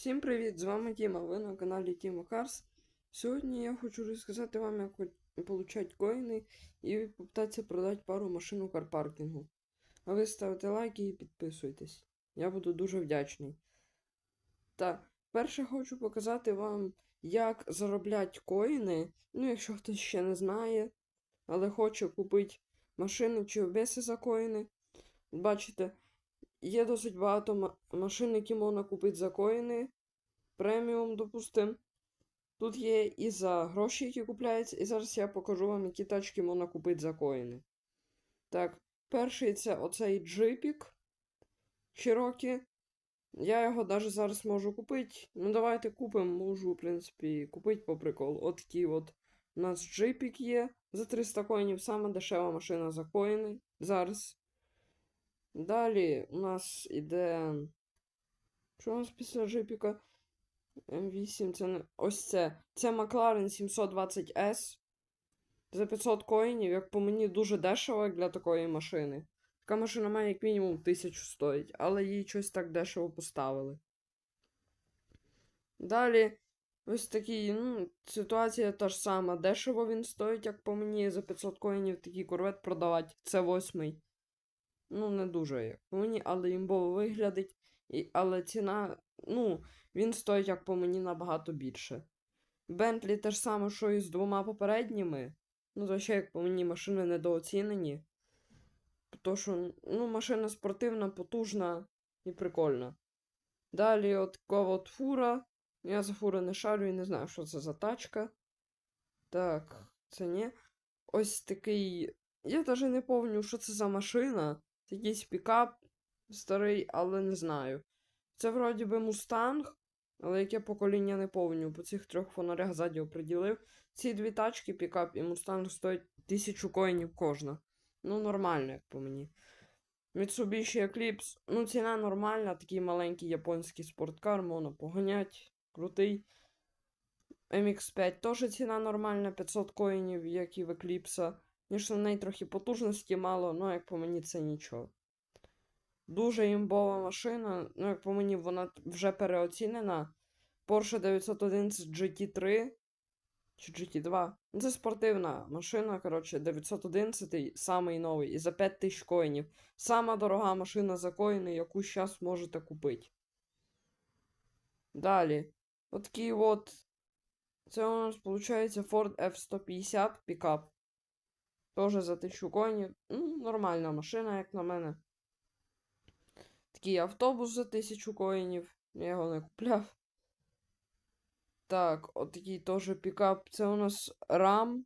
Всім привіт! З вами Тіма, ви на каналі Тіма Карс. Сьогодні я хочу розказати вам, як отримати коїни і попитатися продати пару машин у карпаркінгу. А ви ставите лайки і підписуйтесь. Я буду дуже вдячний. Та перше хочу показати вам, як заробляти коїни. Ну, якщо хтось ще не знає, але хоче купити машини чи обеси за коїни. Бачите, Є досить багато машин, які можна купити за коїни. Преміум, допустим. Тут є і за гроші, які купляються, і зараз я покажу вам, які тачки можна купити за коїни. Так, перший це оцей джипік Cherokee. Я його навіть зараз можу купити. Ну, давайте купимо, можу, в принципі, купити по приколу. От такий от у нас джипік є за 300 коїнів, саме дешева машина за коїни зараз. Далі у нас іде. Що у нас після джипіка? М8, це не. Ось це. Це McLaren 720S. За 500 коїнів, як по мені, дуже дешево для такої машини. Така машина має як мінімум 1000 стоїть, але їй щось так дешево поставили. Далі, ось такий, ну, ситуація та ж сама. Дешево він стоїть, як по мені, за 500 коїнів такий корвет продавати. Це восьмий. Ну, не дуже як по мені, але імбово виглядить. І, але ціна, ну, він стоїть, як по мені, набагато більше. Бентлі те ж саме, що і з двома попередніми. Ну, то ще, як по мені, машини недооцінені. То що, ну, машина спортивна, потужна і прикольна. Далі от така от фура. Я за фури не шарю і не знаю, що це за тачка. Так, це ні. Ось такий. Я навіть не пам'ятаю, що це за машина. Це якийсь пікап старий, але не знаю. Це вроді би Мустанг, але яке покоління не пам'ятаю. По цих трьох фонарях ззаді оприділив. Ці дві тачки, пікап і Мустанг, стоять тисячу коїнів кожна. Ну, нормально, як по мені. Mitsubishi Eclipse, ну, ціна нормальна, такий маленький японський спорткар, можна поганять, крутий. MX5 теж ціна нормальна, 500 коїнів, як і в Eclipse. Звісно, в неї трохи потужності мало, але як по мені це нічого. Дуже імбова машина, ну, як по мені, вона вже переоцінена. Porsche 911 GT3 чи GT2. Ну, Це спортивна машина, коротше, 911 самий новий, і за 5000 коїнів. Сама дорога машина за коїни, яку зараз можете купити. Далі. Отакий от. Це у нас виходить Ford F-150 пікап. Тоже за 1000 коїнів. Ну, нормальна машина, як на мене. Такий автобус за 1000 коїнів. Я його не купляв. Так, от такий теж пікап. Це у нас RAM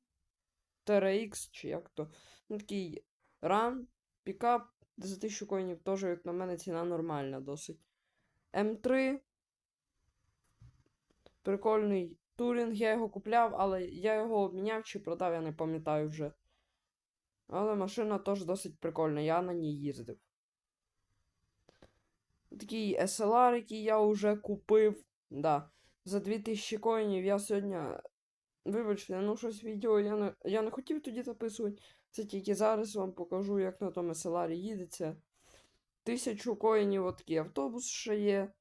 TRX, чи як то. Ну, такий RAM, пікап за 1000 коїнів, теж, як на мене, ціна нормальна досить. М3. Прикольний турінг, я його купляв, але я його обміняв чи продав, я не пам'ятаю вже. Але машина теж досить прикольна, я на ній їздив. Такий SLR, який я вже купив. Да. За 2000 коїнів я сьогодні. Вибачте, ну щось відео я не, я не хотів тоді записувати. Це тільки зараз вам покажу, як на тому SLR їдеться. Тисячу коїнів такий автобус ще є.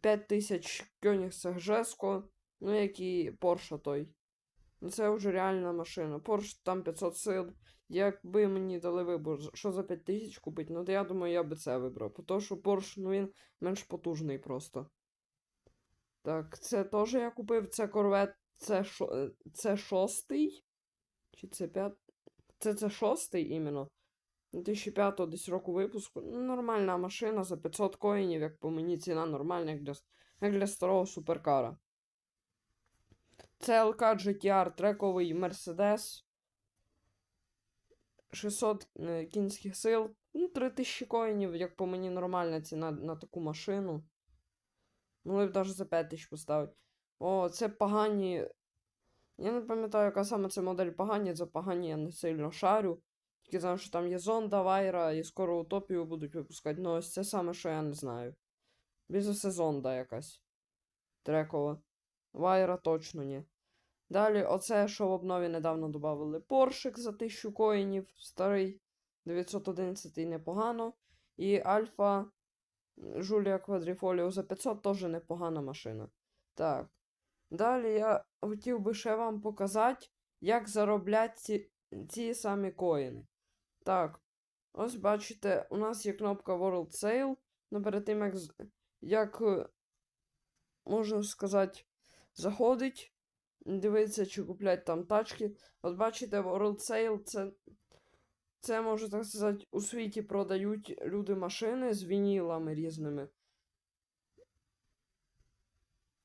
5000 Koenigsegg Jesko, ну як і Porsche той. Ну, Це вже реальна машина. Porsche там 500 сил. Якби мені дали вибор, що за 5000 купити, ну то я думаю, я би це вибрав. Тому що Porsche, ну він менш потужний просто. Так, це теж я купив. Це Corvette, це, шо, е, це шостий. Чи це п'ятий? Це це шостий іменно. 2005 десь року випуску. Ну, нормальна машина за 500 коїнів, як по мені ціна нормальна, як для, як для старого суперкара. Це LK GTR трековий Mercedes. 600 е, кінських сил. Ну, 3000 коїнів, як по мені нормальна ціна на таку машину. Могли б навіть за 5000 поставити. О, це погані. Я не пам'ятаю, яка саме це модель погані, за погані я не сильно шарю. Тільки знаю, що там є зонда, вайра і скоро утопію будуть випускати. Ну, ось це саме, що я не знаю. Більш за все зонда якась. Трекова. Вайра точно ні. Далі, оце, що в обнові недавно додали Поршик за 1000 коїнів, старий 911 непогано. І Альфа Жулія Квадріфоліо за 500 теж непогана машина. Так. Далі я хотів би ще вам показати, як заробляти ці, ці самі коїни. Так. Ось бачите, у нас є кнопка World Sale. Ну, перед тим, як, як е, можна сказати, заходить, дивитися, чи куплять там тачки. От бачите, World Sale це, це, можна так сказати, у світі продають люди машини з вінілами різними.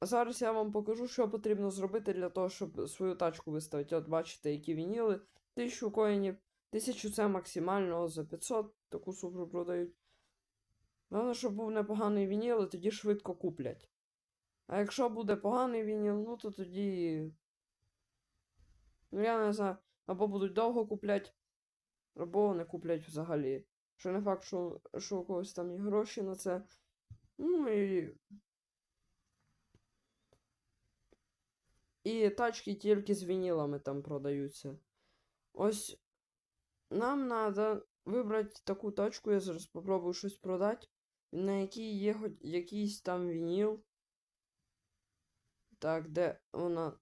Зараз я вам покажу, що потрібно зробити для того, щоб свою тачку виставити. От бачите, які вініли. 1000 коїнів. 1000 це максимально за 500 таку супру продають. Головне, щоб був непоганий вініл, і тоді швидко куплять. А якщо буде поганий вініл, ну то тоді. Ну я не знаю, або будуть довго куплять, або не куплять взагалі. Що не факт, що, що у когось там є гроші на це. Ну і. І тачки тільки з вінілами там продаються. Ось нам треба вибрати таку тачку, я зараз попробую щось продати, на якій є якийсь там вініл. Так, де вона.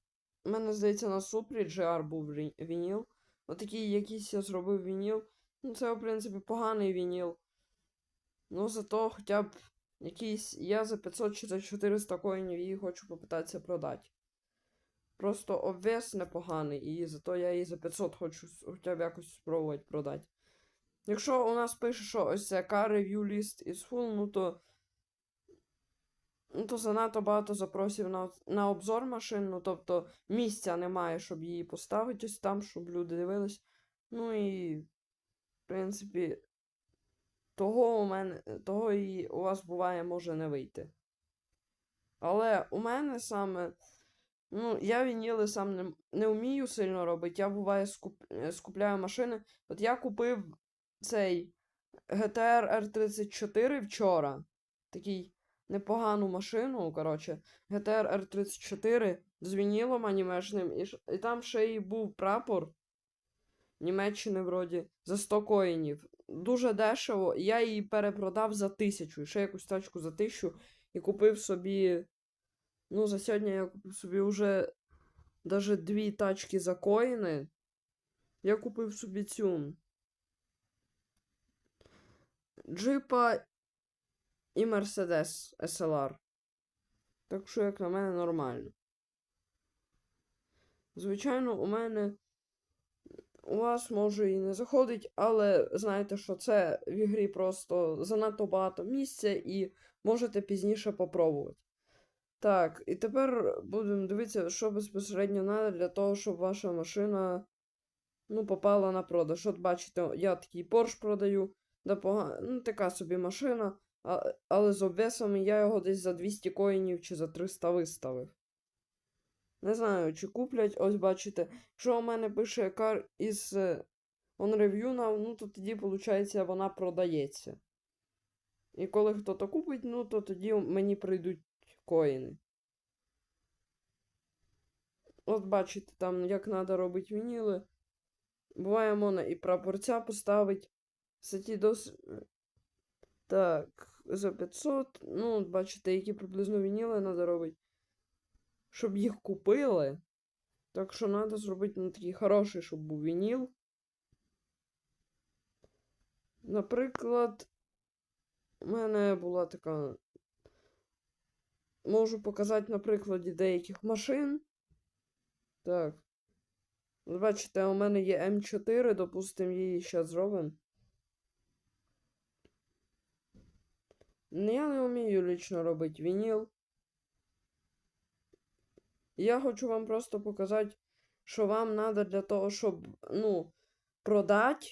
У мене, здається, на Супрі GR був вініл. Отакий якийсь я зробив вініл. Ну, це, в принципі, поганий вініл. Ну, зато хоча б якийсь. Я за 500 чи за 400 коїнів її хочу попитатися продати. Просто обвес непоганий, і зато я її за 500 хочу хоча б якось спробувати продати. Якщо у нас пише, що ось car review list is full, ну то. Ну, то занадто багато запросів на, на обзор машин, ну тобто місця немає, щоб її поставити ось там, щоб люди дивились. Ну і, в принципі, того у мене, того і у вас буває може не вийти. Але у мене саме. Ну, я вініли сам не, не вмію сильно робити. Я буває скуп, е, скупляю машини. От я купив цей GTR R34 вчора. Такий непогану машину, коротше. GTR R34 з вінілом анімешним. І, і там ще й був прапор Німеччини, вроді, за 100 коїнів. Дуже дешево. Я її перепродав за тисячу. І ще якусь тачку за тисячу. І купив собі. Ну, за сьогодні я купив собі вже даже дві тачки за коїни. Я купив собі цю. Джипа і Мерседес SLR. Так що, як на мене, нормально. Звичайно, у мене. У вас може і не заходить, але знаєте, що це в ігрі просто занадто багато місця і можете пізніше попробувати. Так, і тепер будемо дивитися, що безпосередньо треба для того, щоб ваша машина ну, попала на продаж. От бачите, я такий Porsche продаю, да пога... ну, така собі машина, а... але з обвесами я його десь за 200 коїнів чи за 300 виставив. Не знаю, чи куплять, ось бачите, якщо у мене пише кар із е, on review ну то тоді, виходить, вона продається. І коли хто-то купить, ну то тоді мені прийдуть коїни. От бачите, там як треба робити вініли. Буває, можна і прапорця поставити. Кстати, дос... Так, за 500. Ну, бачите, які приблизно вініли треба робити. Щоб їх купили. Так що треба зробити ну, такий хороший, щоб був вініл. Наприклад, у мене була така. Можу показати на прикладі деяких машин. Так. Бачите, у мене є М4, допустимо, її ще зробимо. Я не вмію лічно робити вініл. Я хочу вам просто показати, що вам треба для того, щоб, ну, продати,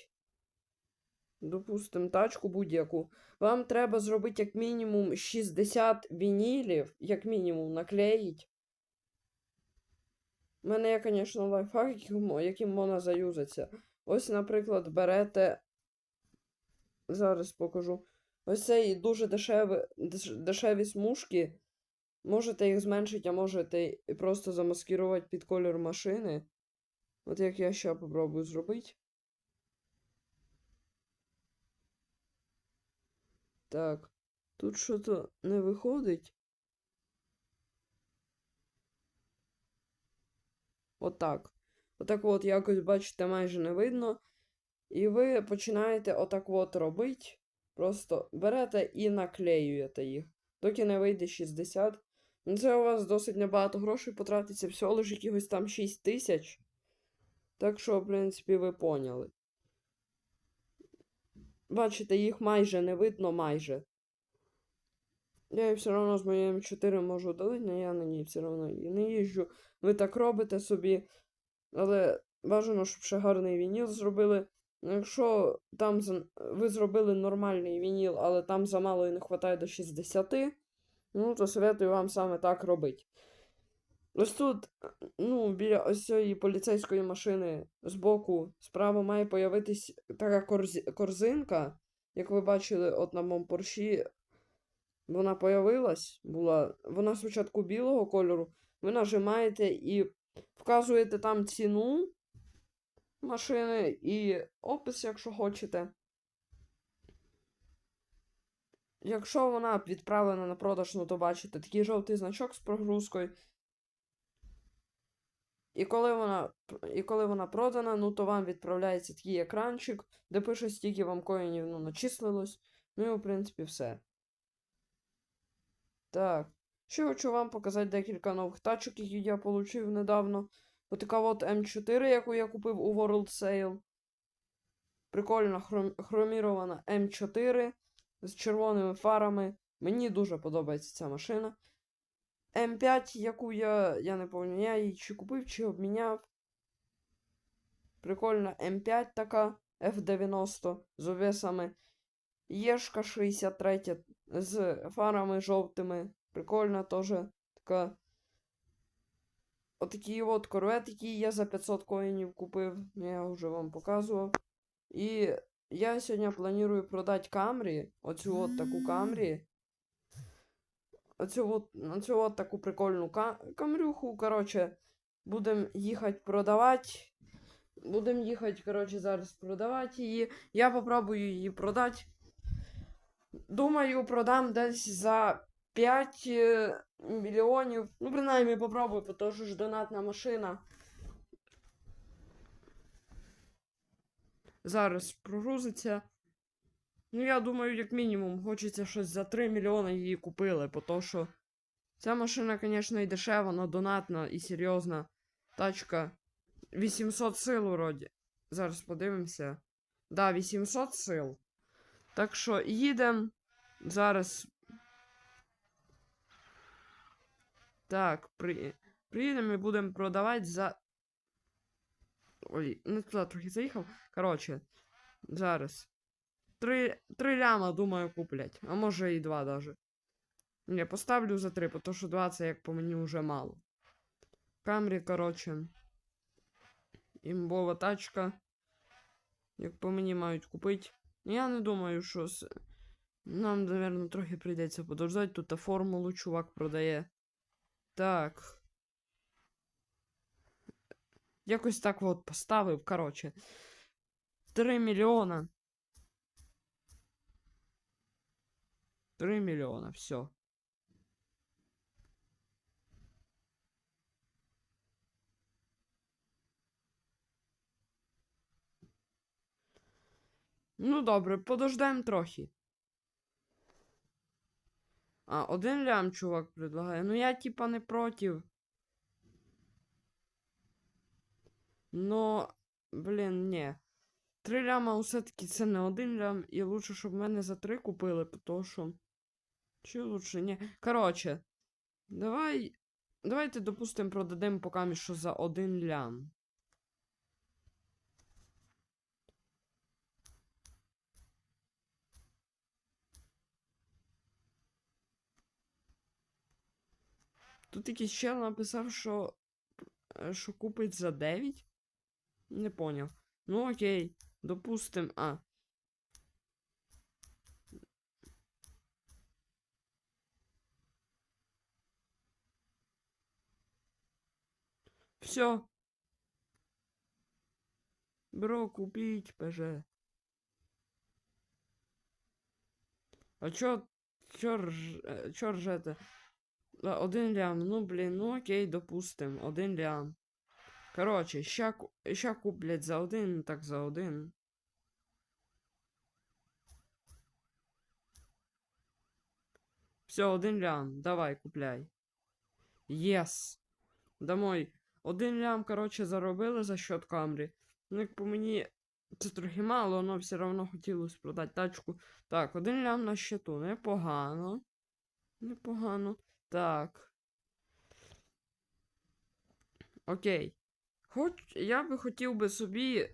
допустимо, тачку будь-яку. Вам треба зробити як мінімум 60 вінілів, як мінімум, наклеїть. У мене є, звісно, лайфхак, яким, яким можна заюзатися. Ось, наприклад, берете. Зараз покажу. Ось цей дуже дешеві, дешеві смужки. Можете їх зменшити, а можете просто замаскувати під колір машини. От як я ще попробую зробити. Так. Тут що-то не виходить. Отак. Отак от якось, бачите, майже не видно. І ви починаєте отак от робити. Просто берете і наклеюєте їх. Доки не вийде 60. Ну, це у вас досить небагато грошей потратиться, всього лише якихось там 6 тисяч. Так що, в принципі, ви поняли. Бачите, їх майже не видно, майже. Я її все одно з моєю М4 можу удалити, але я на ній все одно не їжджу. Ви так робите собі. Але бажано, щоб ще гарний вініл зробили. Якщо там ви зробили нормальний вініл, але там замало і не вистачає до 60, ну, то советую вам саме так робити. Ось тут, ну, біля ось цієї поліцейської машини збоку справа має появитись така корзі- корзинка. Як ви бачили, от на моєму порші вона появилась, була. Вона спочатку білого кольору. Ви нажимаєте і вказуєте там ціну машини і опис, якщо хочете. Якщо вона відправлена на продаж, ну то бачите такий жовтий значок з прогрузкою. І коли вона, і коли вона продана, ну то вам відправляється такий екранчик, де пише, скільки вам коїнів ну, начислилось. Ну і в принципі все. Так. Ще хочу вам показати декілька нових тачок, які я отримав недавно. Отака от М4, яку я купив у World Sale. Прикольна хром... хромірована М4 з червоними фарами. Мені дуже подобається ця машина. М5, яку я. Я не пам'ятаю, я її чи купив, чи обміняв. Прикольна М5 така F90 з обвесами. Єшка 63 з фарами жовтими. Прикольна теж така. Отакий от корвет, який я за 500 коїнів купив. Я вже вам показував. І я сьогодні планую продати Камрі. Оцю от таку Камрі. Оцю от, оцю от таку прикольну ка- камрюху. Коротше, будемо їхати продавати. Будемо їхати, коротше, зараз продавати її. Я попробую її продати. Думаю, продам десь за 5 е, мільйонів. Ну, принаймні, попробую, бо ж донатна машина. Зараз прогрузиться. Ну, я думаю, як мінімум, хочеться щось за 3 мільйони її купили, бо що. Ця машина, звісно, і дешева, але донатна і серйозна. Тачка. 800 сил вроді. Зараз подивимося. Да, 800 сил. Так що їдемо. Зараз. Так, при... приїдемо і будемо продавати за. Ой, не туди трохи заїхав. Коротше, зараз. Три, три ляма, думаю, куплять. А може і два даже. Не, поставлю за три, тому що два це як по мені вже мало. Камрі, коротше. Імбова тачка. Як по мені мають купити. Я не думаю, що нам, наверное, трохи прийдеться подождати. Тут формулу чувак продає. Так. Якось так от поставив, коротше. 3 мільйона. 3 мільйона, все. Ну добре, подождем трохи. А, один лям чувак предлагає. Ну я типа не против. Но, блін, ні. Три ляма все-таки це не один лям, і лучше, щоб мене за три купили, то що. Чи лучше ні. Коротше, давай. Давайте, допустимо, продадимо поки що за один лям. Тут якийсь чел написав, що. е, що купить за 9? Не поняв. Ну окей, допустим. А. Все. Бро, купить, ПЖ. А чё чо рж... е, чо ржете? А, Один лям. Ну, блін, ну окей, допустим. Один лям. Коротше, ку- ща куплять за один, так за один. Все, один лям. Давай, купляй. Єс. Домой. Один лям, коротше, заробили за счет камрі. Ну, як по мені, це трохи мало, але все одно хотілося продати тачку. Так, один лям на счету. Непогано. Непогано. Так. Окей. Хоч я би хотів би собі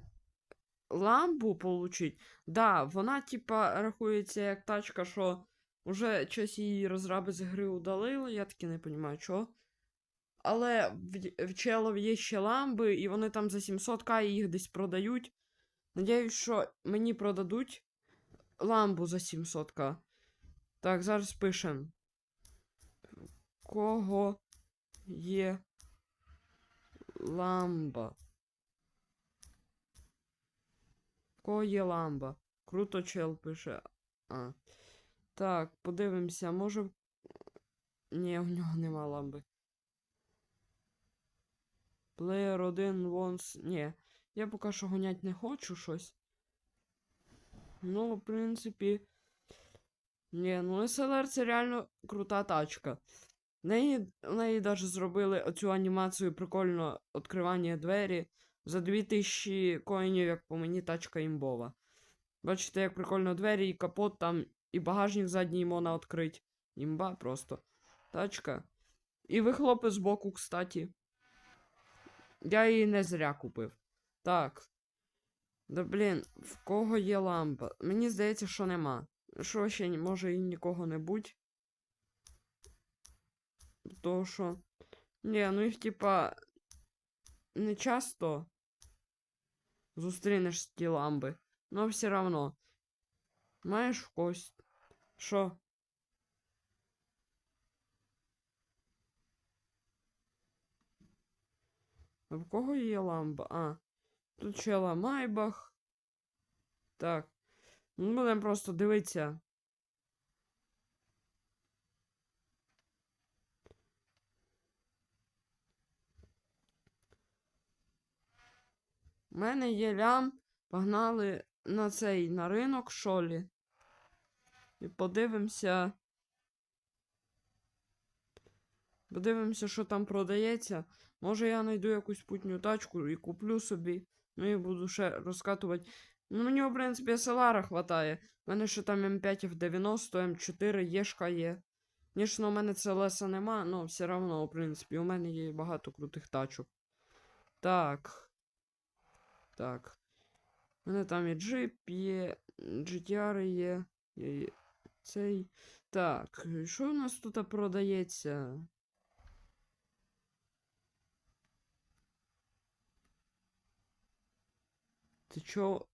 ламбу получить. Да, вона, типа, рахується як тачка, що уже щось її розраби з гри удалили, я таки не розумію, чого. Але в, в челов є ще ламби, і вони там за 700к їх десь продають. Надіюсь, що мені продадуть ламбу за 700к. Так, зараз пишемо. Кого є ламба? Кого є ламба? Круто чел пише. А. Так, подивимося, може. Ні, у нього нема ламби. Player 1 wants... Ні. Я поки що гонять не хочу щось. Ну, в принципі. Ні, ну SLR це реально крута тачка. В неї, неї навіть зробили оцю анімацію прикольно відкривання двері. За 2000 коїнів, як по мені, тачка імбова. Бачите, як прикольно двері і капот там, і багажник задній можна відкрити. Імба просто. Тачка. І вихлопи збоку, кстати. Я її не зря купив. Так. Да блін, в кого є лампа? Мені здається, що нема. Що ще може і нікого не будь. То що. Ні, ну їх типа. Не часто зустрінеш ті ламби. Но все равно. Маєш когось. Що? А в кого є ламба? А. Тут чела Майбах. Так. Ну, будемо просто дивитися. У мене є лям. Погнали на цей на ринок шолі. І подивимося. Подивимося, що там продається. Може я знайду якусь путню тачку і куплю собі. Ну і буду ще розкатувати. Ну, мені, в принципі, SLR хватає. У мене ще там М5 F90, М4, Єшка є. Звісно, у мене CLS нема, але все одно, в принципі, у мене є багато крутих тачок. Так. Так. У мене там і джип є, GTR є. І цей. Так, що у нас тут продається? Ти чо?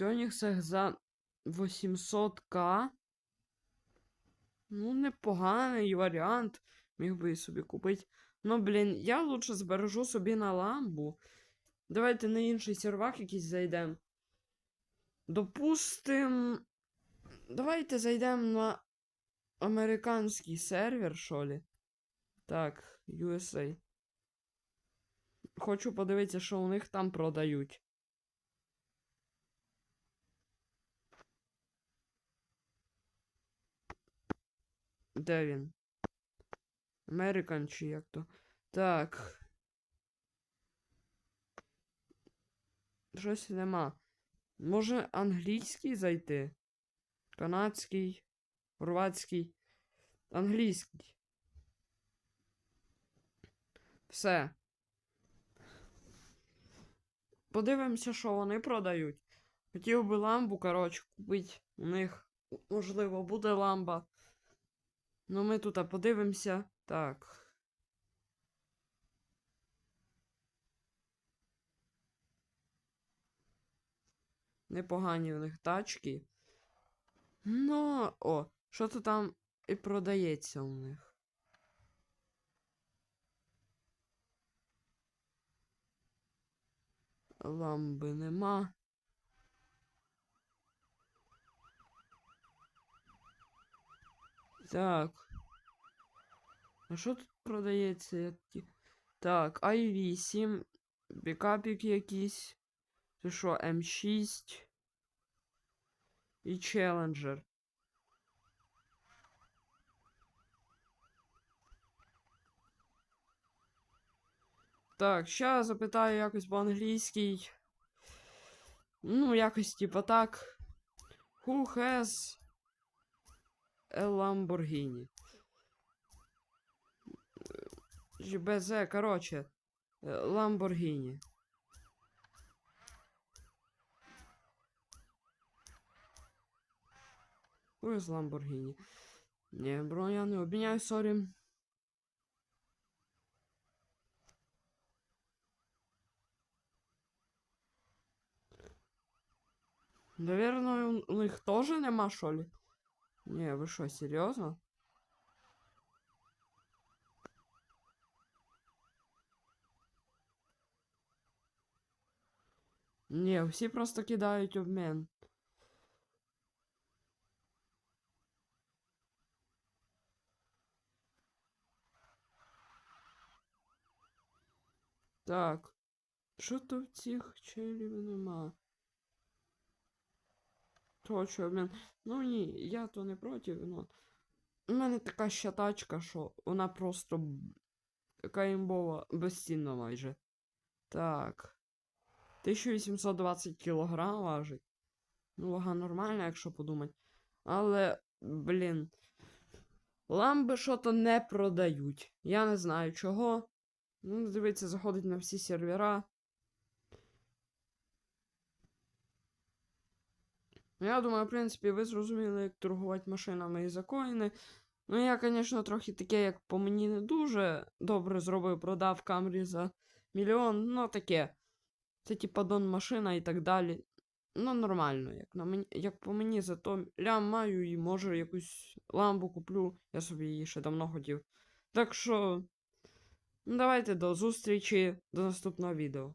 Кёнігсег за 800к? Ну, непоганий варіант. Міг би і собі купити. Ну, блін, я лучше збережу собі на ламбу. Давайте на інший сервак якийсь зайдемо. Допустим. Давайте зайдемо на американський сервер, що ли. Так, USA. Хочу подивитися, що у них там продають. Де він? American чи як то? Так. Щось нема. Може англійський зайти? Канадський, хорватський, англійський. Все. Подивимося, що вони продають. Хотів би ламбу, коротше, купити. У них, можливо, буде ламба. Ну, ми тут подивимося. Так. Непогані у них тачки. Ну, о, що то там і продається у них. Ламби нема. Так. А що тут продається? Так, i8, бікапік якийсь. Це що, М6 і Challenger. Так, ща запитаю якось по-англійській. Ну, якось типа так. Who has a Lamborghini? ЖБЗ, короче. е, Lamborghini. Who is Lamborghini? Ні, бро, я не обміняю, сорі. Наверное, у- них тоже нема, що ли? Ні, ви що, серйозно? Ні, всі просто кидають обмін. Так. Що то в цих челів нема? Хочу обмін. Ну ні, я то не проти, ну. У мене така ще тачка, що вона просто імбова, безцінна майже. Так. 1820 кілограм важить. Ну, вага нормальна, якщо подумати. Але, блін. Ламби що-то не продають. Я не знаю чого. Ну, дивіться, заходить на всі сервера. Я думаю, в принципі, ви зрозуміли, як торгувати машинами і за коїни. Ну, я, звісно, трохи таке, як по мені, не дуже добре зробив, продав Камрі за мільйон, ну таке. Це типа дон машина і так далі. Ну, нормально, як, на мені, як по мені, зато лям маю і може якусь ламбу куплю. Я собі її ще давно хотів. Так що, давайте до зустрічі, до наступного відео.